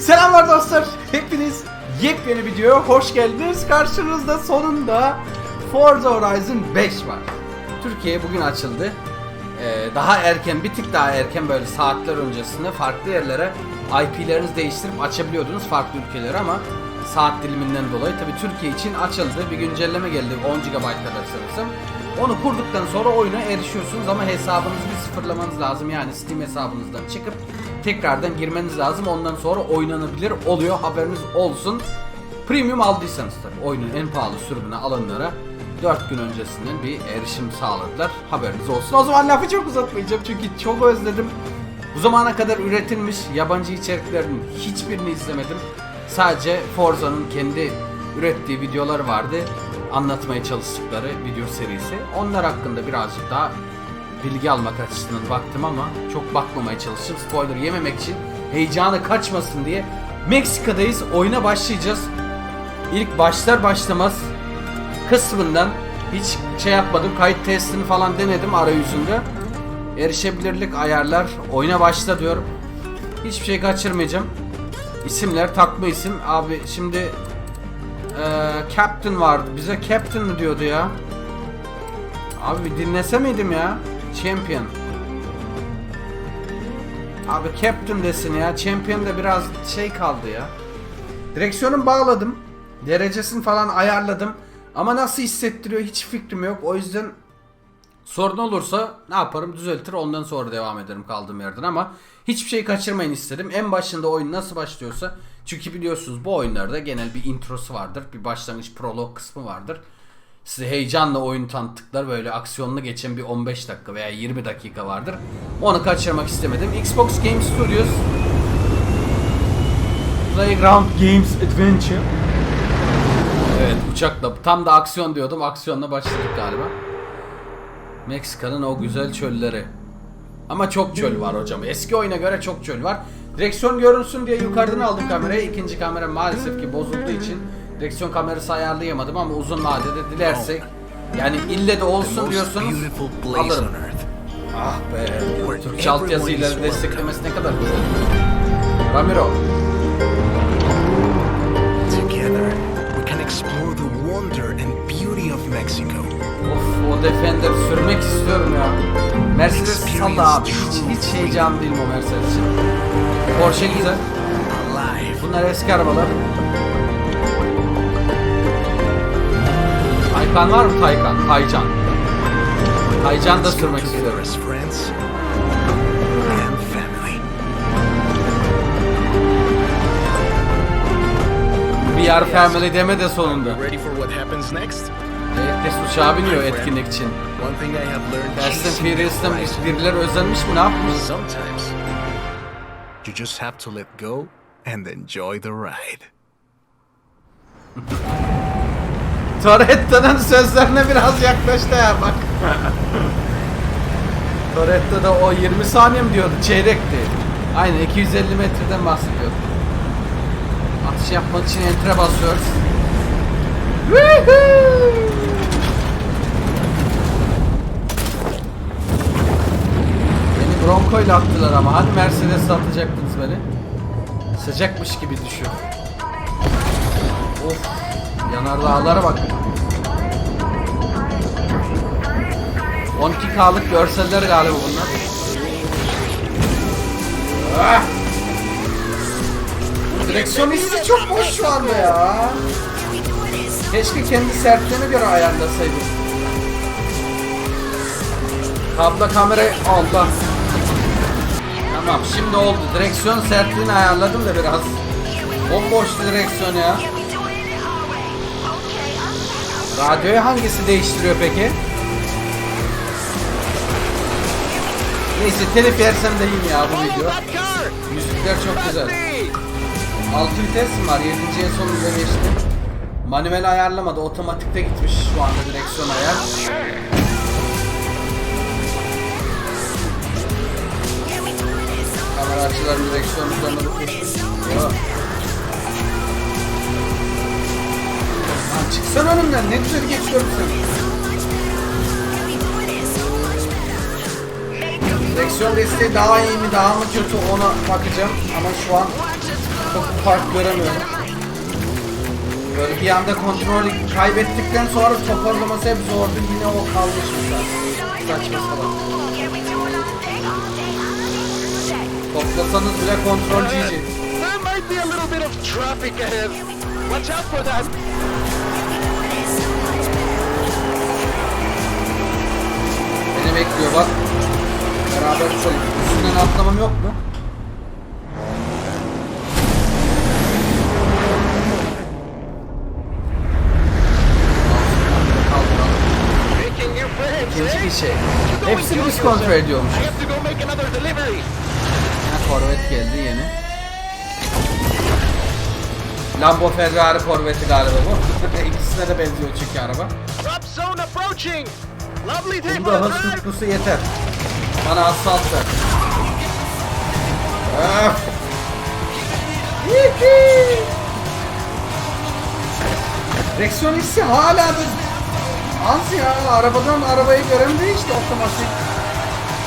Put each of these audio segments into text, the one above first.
Selamlar dostlar. Hepiniz yepyeni videoya hoş geldiniz. Karşınızda sonunda Forza Horizon 5 var. Türkiye bugün açıldı. Ee, daha erken, bir tık daha erken böyle saatler öncesinde farklı yerlere IP'lerinizi değiştirip açabiliyordunuz farklı ülkelere ama saat diliminden dolayı tabi Türkiye için açıldı. Bir güncelleme geldi 10 GB kadar sanırsam. Onu kurduktan sonra oyuna erişiyorsunuz ama hesabınızı bir sıfırlamanız lazım. Yani Steam hesabınızdan çıkıp tekrardan girmeniz lazım. Ondan sonra oynanabilir oluyor. Haberiniz olsun. Premium aldıysanız tabii oyunun en pahalı sürümünü alanlara 4 gün öncesinden bir erişim sağladılar. Haberiniz olsun. O zaman lafı çok uzatmayacağım çünkü çok özledim. Bu zamana kadar üretilmiş yabancı içeriklerin hiçbirini izlemedim. Sadece Forza'nın kendi ürettiği videolar vardı. Anlatmaya çalıştıkları video serisi. Onlar hakkında birazcık daha bilgi almak açısından baktım ama çok bakmamaya çalıştım. Spoiler yememek için heyecanı kaçmasın diye. Meksika'dayız. Oyuna başlayacağız. İlk başlar başlamaz kısmından hiç şey yapmadım. Kayıt testini falan denedim arayüzünde. Erişebilirlik ayarlar. Oyuna başla diyorum. Hiçbir şey kaçırmayacağım. İsimler takma isim. Abi şimdi eee Captain vardı. Bize Captain mi diyordu ya? Abi dinlese miydim ya? Champion. Abi Captain desin ya. Champion da biraz şey kaldı ya. Direksiyonu bağladım. Derecesini falan ayarladım. Ama nasıl hissettiriyor hiç fikrim yok. O yüzden sorun olursa ne yaparım düzeltir ondan sonra devam ederim kaldığım yerden ama hiçbir şey kaçırmayın istedim. En başında oyun nasıl başlıyorsa çünkü biliyorsunuz bu oyunlarda genel bir introsu vardır. Bir başlangıç prolog kısmı vardır. Size heyecanla oyun tanıttıklar böyle aksiyonlu geçen bir 15 dakika veya 20 dakika vardır. Onu kaçırmak istemedim. Xbox Game Studios Playground Games Adventure Evet uçakla tam da aksiyon diyordum aksiyonla başladık galiba Meksika'nın o güzel çölleri. Ama çok çöl var hocam. Eski oyuna göre çok çöl var. Direksiyon görünsün diye yukarıdan aldım kamerayı. İkinci kamera maalesef ki bozulduğu için Direksiyon kamerası ayarlayamadım ama uzun vadede dilersek Yani ille de olsun diyorsanız alırım. Ah be Türkçe altyazıyla desteklemesi ne kadar güzel Ramiro o Defender sürmek istiyorum ya. Mercedes salla abi. Hiç, hiç heyecan değilim o Mercedes için. Porsche güzel. Bunlar eski arabalar. Taycan var mı Taycan? Taycan. Taycan da sürmek istiyorum. family. VR Family deme de sonunda. Ready for what happens next? Herkes uçağa biniyor etkinlik için. One thing I have learned Fast and Furious'tan birileri özenmiş mi ne yapmış? Sometimes you just have to let go and enjoy the ride. Toretta'nın sözlerine biraz yaklaştı ya bak. Toretta da o 20 saniye mi diyordu? Çeyrekti. Aynen 250 metreden bahsediyordu. Atış yapmak için enter'e basıyoruz. Woohoo! Bronco ile attılar ama hani Mercedes'le atacaktınız beni? Sıcakmış gibi düşüyor. Of. Yanardağlara bak. 12K'lık görseller galiba bunlar. Ah! Direksiyon hissi çok boş şu anda ya. Keşke kendi sertliğine göre ayarlasaydım. Kablo kamera Allah. Tamam şimdi oldu. Direksiyon sertliğini ayarladım da biraz. Bomboştu direksiyon ya. Radyoyu hangisi değiştiriyor peki? Neyse telif yersem de iyiyim ya bu video. Müzikler çok güzel. 6 vites mi var? 7.ye sonunda geçti. Manuel ayarlamadı. Otomatikte gitmiş şu anda direksiyon ayar. Kamera açıları direksiyon üzerine bakıyorsun. Yok. Lan çıksana önümden ne güzel geçiyorum seni. Direksiyon desteği daha iyi mi daha mı kötü ona bakacağım ama şu an Çok fark göremiyorum. Böyle bir anda kontrolü kaybettikten sonra toparlaması hep zordu. Yine o kalmış mesela. Saçma sapan. Toplasanız bile kontrol GG. There might be a little bit of traffic ahead. Watch out for that. Beni bekliyor bak. Beraber uçalım. Üstünden atlamam yok mu? İkinci eh? bir şey. Hepsini biz kontrol yourself. Corvette geldi yeni. Lambo Ferrari Corvette'i galiba bu. İkisine de benziyor çünkü araba. Drop zone approaching. Lovely day for Bunda a hız tutkusu yeter. Bana asfalt ver. Öf. Yihi. Direksiyon hissi hala da az ya. Arabadan arabaya göre mi değişti otomatik?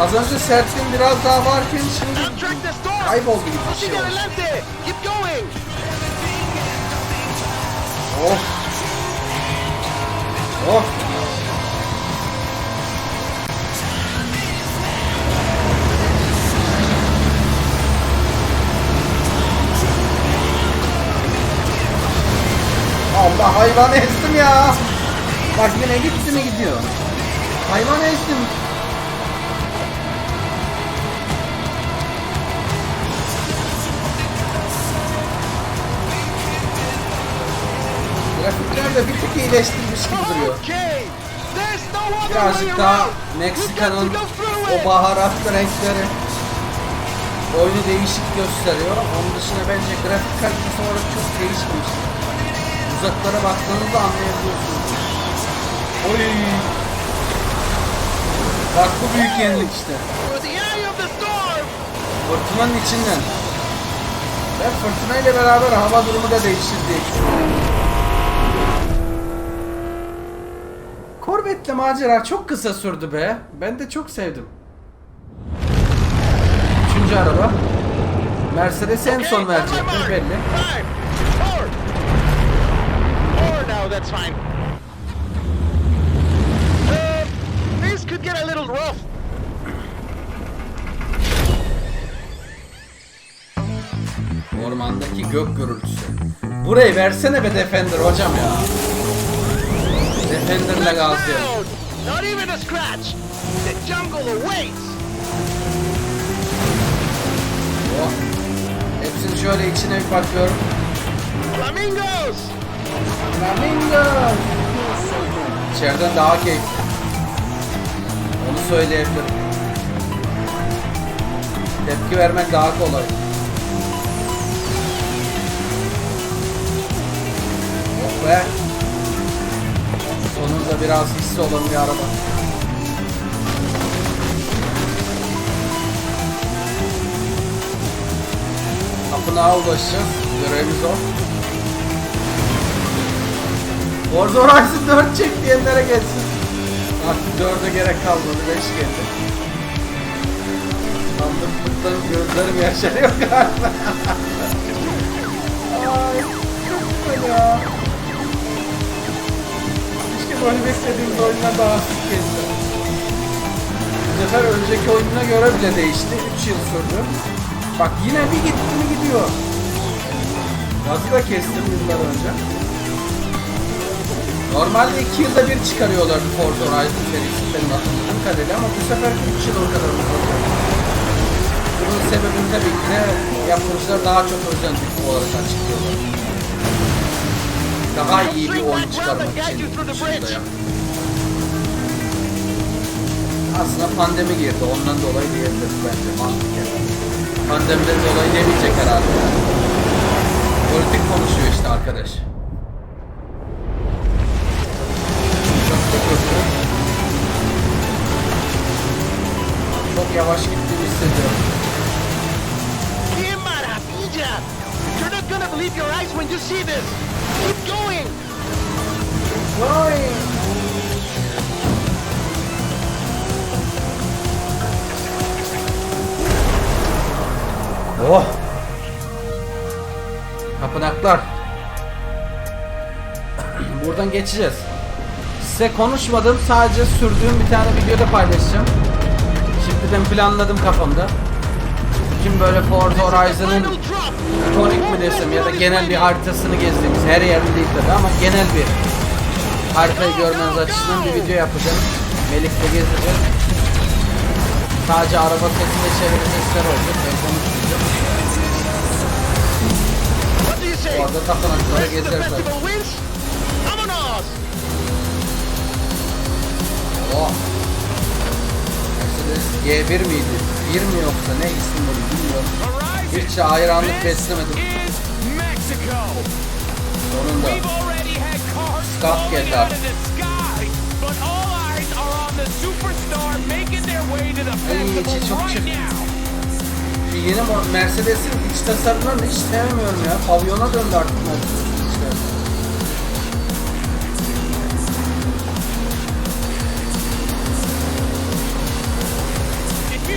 Az önce sertliğim biraz daha varken şimdi kayboldu gibi bir şey oldu. Of. Of. Allah hayvan ezdim ya. Bak yine gitti mi gidiyor. Hayvan ezdim. De bir tık iyileştirmiş gibi duruyor. Birazcık daha. Meksika'nın o baharatlı renkleri oyunu değişik gösteriyor. Onun dışında bence grafik kalitesi olarak çok değişmiş. Uzaklara baktığınızda anlayabiliyorsunuz. Oy! Bak bu büyük yenilik işte. Fırtınanın içinden. Ben fırtınayla beraber hava durumu da değişir diye düşünüyorum. Corvette'le macera çok kısa sürdü be. Ben de çok sevdim. Üçüncü araba. Mercedes en son verecektir mark. belli. Uh. Ormandaki gök gürültüsü. Burayı versene be Defender hocam ya. Gazlayalım. down. Not even a scratch. The jungle awaits. Oh. Hepsini şöyle içine bir bakıyorum. Flamingos. Flamingo. İçeriden daha keyifli. Onu söyleyebilirim. Tepki vermek daha kolay. Oh be. Sonunda biraz hissi olan bir araba. Tapınağa ulaşacağız. Görevimiz o. Forza Horizon 4 çek diyenlere gelsin. Artık 4'e gerek kalmadı. 5 geldi. Sandıklıktan gözlerim yaşarıyor galiba. Ay çok güzel ya. Böyle beklediğimiz oyunlar daha sık geldi. Bu sefer önceki oyununa göre bile değişti. 3 yıl sürdü. Bak yine bir gitti mi gidiyor. Gazı da kestim yıllar önce. Normalde 2 yılda bir çıkarıyorlardı Forza Horizon serisi benim hatırladığım kadarıyla ama bu sefer 3 yıl o kadar uzadı. Bunun sebebini tabii ki de yapımcılar daha çok özendik olarak açıklıyorlar. Daha iyi bir oyun çıkarmak için dışında ya. Aslında pandemi girdi ondan dolayı diyebiliriz bence mantıken. Pandemiden dolayı demeyecek herhalde. Politik konuşuyor işte arkadaş. Çok da kötü. Çok yavaş gittiğimi hissediyorum. You're not gonna believe your eyes when you see this. Vay! Oh! Tapınaklar. Buradan geçeceğiz. Size konuşmadım sadece sürdüğüm bir tane videoda paylaşacağım. Şimdiden planladım kafamda. Kim böyle Forza Horizon'ın ikonik mi desem ya da genel bir haritasını gezdiğimiz her yerini değil tabi ama genel bir haritayı görmeniz açısından bir video yapacağım. Melik'le gezeceğiz. Sadece araba sesi ve çevre sesleri olacak. Ben konuşmayacağım. Say? Orada tapınakları gezeriz. Oh. Mercedes G1 miydi? 1 mi yoksa ne isimleri bilmiyorum. Hiç hayranlık beslemedim. Sonunda. Scott falling geldi out abi. of the sky, but all eyes are on the superstar making their way to the Ay, içi festival çok right çirkin. now. Şu yeni mo- Mercedes'in iç tasarımlarını hiç sevmiyorum ya. Pavyona döndü artık Mercedes içler. If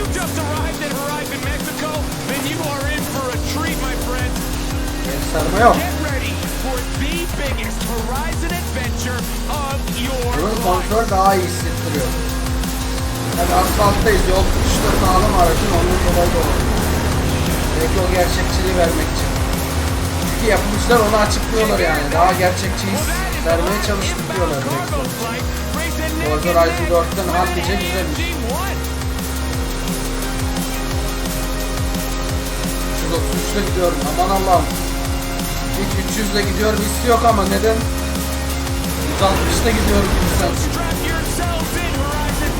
Kontrol daha iyi hissettiriyor. Yani asfalttayız, yol tutuşu da sağlam aracın onun dolayı da olabilir. Belki o gerçekçiliği vermek için. Çünkü yapımcılar onu açıklıyorlar yani. Daha gerçekçi his vermeye çalıştık diyorlar. Forza Horizon near 4'ten hallice güzelmiş. AMG1. 333'le gidiyorum aman Allah'ım. Hiç 300'le gidiyorum hissi yok ama neden? 160'la gidiyorum gibi sanki. Strap yourselves in, Horizon.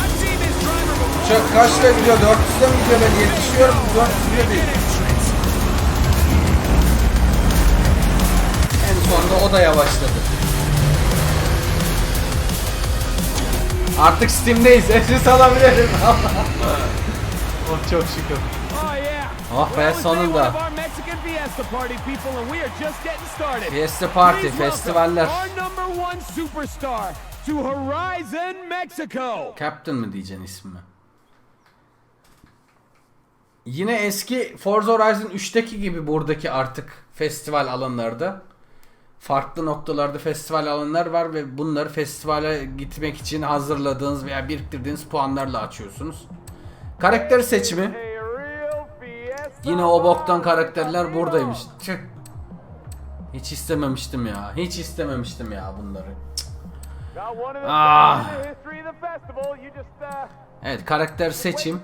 I've seen this driver before. Uçak kaçla gidiyor? 400'le mi gidiyor? Ben yetişiyorum. 400'le değil. En sonunda o da yavaşladı. Artık Steam'deyiz. Nefes alabilirim. oh çok şükür. Oh be, sonunda. Fiesta party, festivaller. Captain mı diyeceksin ismini? Yine eski Forza Horizon 3'teki gibi buradaki artık festival alanlarda farklı noktalarda festival alanlar var ve bunları festivale gitmek için hazırladığınız veya biriktirdiğiniz puanlarla açıyorsunuz. Karakter seçimi yine o boktan karakterler buradaymış. Tüh. Hiç istememiştim ya. Hiç istememiştim ya bunları. Ah. Evet karakter seçim.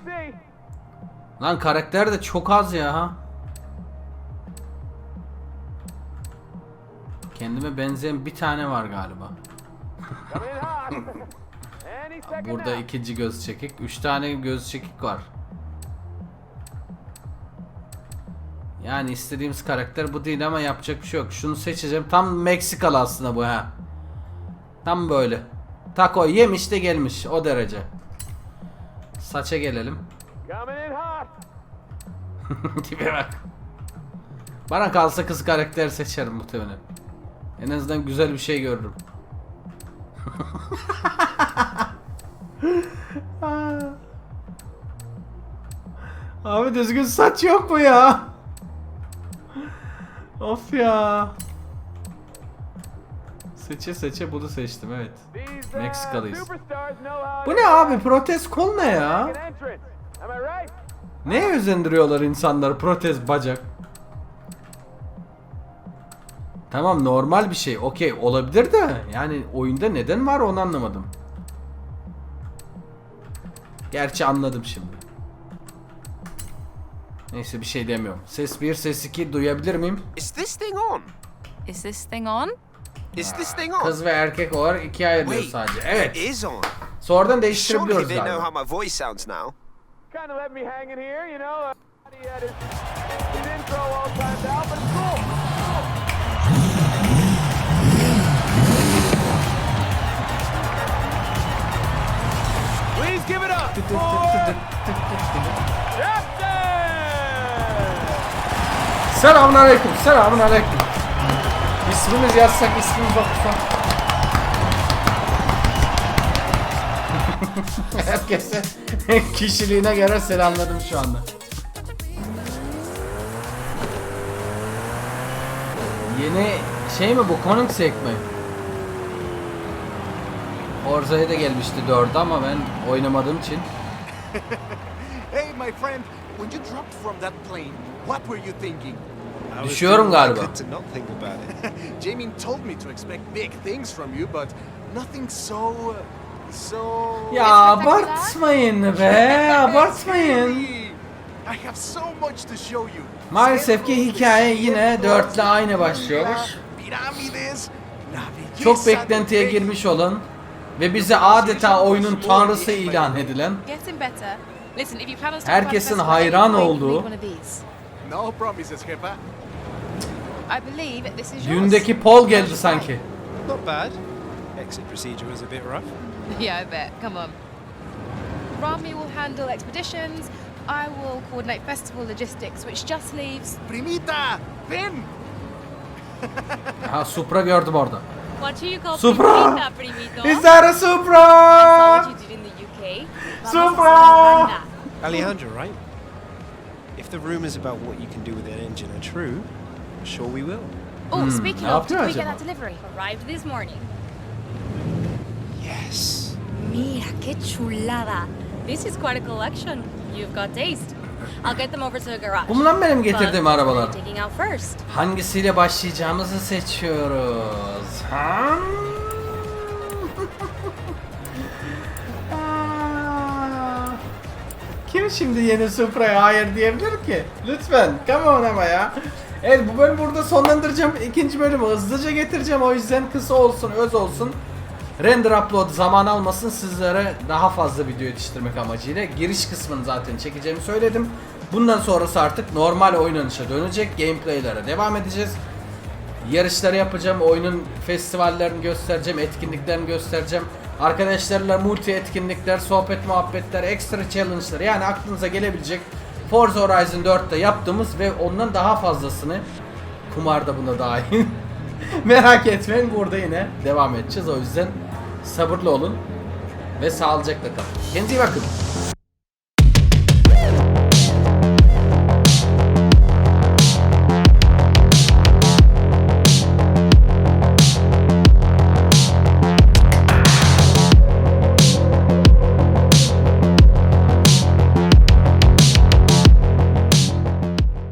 Lan karakter de çok az ya. Kendime benzeyen bir tane var galiba. Burada ikinci göz çekik. Üç tane göz çekik var. Yani istediğimiz karakter bu değil ama yapacak bir şey yok. Şunu seçeceğim. Tam Meksikalı aslında bu ha. Tam böyle. Taco yemiş de gelmiş. O derece. Saça gelelim. Tipe bak. Bana kalsa kız karakter seçerim muhtemelen. En azından güzel bir şey görürüm. Abi düzgün saç yok mu ya? Of ya. Seçe seçe bunu seçtim evet. Meksikalıyız. Bu ne abi protez kol ne ya? Neye özendiriyorlar insanları protez bacak? Tamam normal bir şey okey olabilir de yani oyunda neden var onu anlamadım. Gerçi anladım şimdi. Neyse bir şey demiyorum. Ses 1 ses 2 duyabilir miyim? Is this thing on? Is this thing on? Is this thing on? Kız ve erkek olarak ikiye ayrılıyor Wait, sadece. it Evet. is on. Sonradan Surely değiştirebiliyoruz they know galiba. how my voice sounds now. kind of left me hanging here, you know. Uh, he had his, his intro all timed out, but it's cool. Please give it up for Captain! Selamun aleyküm. Selamun aleyküm. İsmimiz yazsak ismimiz okusak. Herkese kişiliğine göre selamladım şu anda. Yeni şey mi bu Koenigsegg mi? Forza'ya da gelmişti 4 ama ben oynamadığım için. Hey, my friend, when you dropped from that plane, what were you thinking? Düşüyorum galiba. to not think about it. Jamie told me to expect big things from you, but nothing so. so. Ya abartmayın be abartmayın. I have so much to show you. Maalesef ki hikaye yine 4 ile aynı başlıyormuş. Çok beklentiye girmiş olan ve bize adeta oyunun tanrısı ilan edilen Herkesin hayran olduğu- I believe this is yours. düğündeki Paul geldi sanki. Not bad. Exit procedure was a bit rough. Yeah, I bet. Come on. Rami will handle expeditions. I will coordinate festival logistics, which just leaves. Primita, ven. Ha Supra gördüm orada. What do you call Supra! primita, primito? Is that a I saw Supra? what you did in the UK. Vamos Supra! a Alejandro, right? If the rumors about what you can do with that engine are true, sure we will. Oh, speaking ne of, did we get that delivery? Arrived this morning. Yes. Mira, qué chulada. This is quite a collection. You've got taste. I'll get them over to the garage. Bu mu lan benim getirdiğim But arabalar? Hangisiyle başlayacağımızı seçiyoruz. Ha? Kim şimdi yeni Supra'ya hayır diyebilir ki? Lütfen. Come on ama ya. Evet bu bölüm burada sonlandıracağım. İkinci bölümü hızlıca getireceğim. O yüzden kısa olsun, öz olsun. Render upload zaman almasın sizlere daha fazla video yetiştirmek amacıyla. Giriş kısmını zaten çekeceğimi söyledim. Bundan sonrası artık normal oynanışa dönecek. Gameplaylere devam edeceğiz. Yarışları yapacağım, oyunun festivallerini göstereceğim, etkinliklerini göstereceğim. Arkadaşlarla multi etkinlikler, sohbet muhabbetler, ekstra challenge'lar yani aklınıza gelebilecek Forza Horizon 4'te yaptığımız ve ondan daha fazlasını kumarda buna dahil. Merak etmeyin burada yine devam edeceğiz. O yüzden sabırlı olun ve sağlıcakla kalın. Kendinize iyi bakın.